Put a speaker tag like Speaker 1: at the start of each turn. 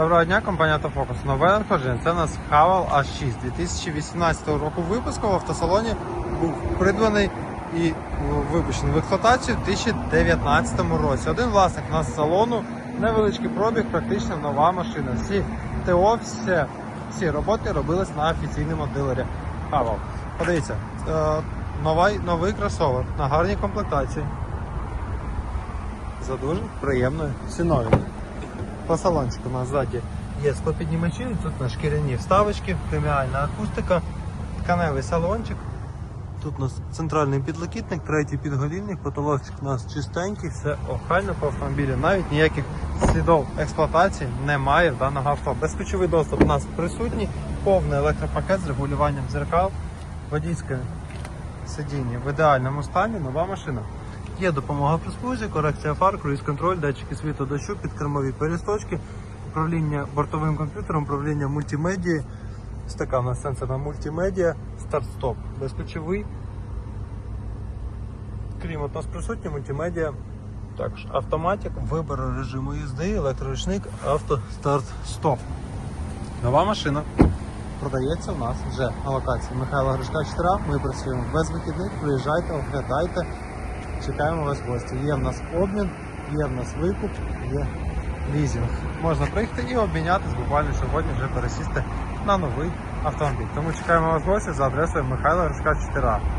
Speaker 1: Доброго дня, компанія Автофокус. Нове надходження. Це у нас Haval H6 2018 року випуску в автосалоні був придбаний і випущений в експлуатацію в 2019 році. Один власник у нас салону, невеличкий пробіг, практично нова машина. Всі ТО, всі, всі роботи робились на офіційному дилері Haval. Подивіться, е, новий, новий кросовер на гарній комплектації. За дуже приємною ціною. По салончику у нас ззаді є склопіднімачі, тут на шкіряні вставочки, преміальна акустика, тканевий салончик. Тут у нас центральний підлокітник, третій підголівник, потолочок у нас чистенький, все охайно по автомобілі. Навіть ніяких слідів експлуатації немає в даного авто. Безключовий доступ у нас присутній, повний електропакет з регулюванням дзеркал, водійське сидіння в ідеальному стані, нова машина. Є допомога при спузі, корекція фар, круїз-контроль, датчики світу дощу, підкермові пересточки, управління бортовим комп'ютером, управління мультимедією. Ось така у нас сенсорна мультимедіа, старт-стоп, безключовий. Крім от нас присутня мультимедіа, також автоматик, вибір режиму їзди, електроручник, авто, старт, стоп. Нова машина. Продається у нас вже на локації Михайла Гришка 4. Ми працюємо без вихідних. Приїжджайте, оглядайте. Чекаємо вас в гості. Є в нас обмін, є в нас викуп, є лізінг. Можна приїхати і обмінятися буквально сьогодні вже пересісти на новий автомобіль. Тому чекаємо вас в гості за адресою Михайла Гришка 4.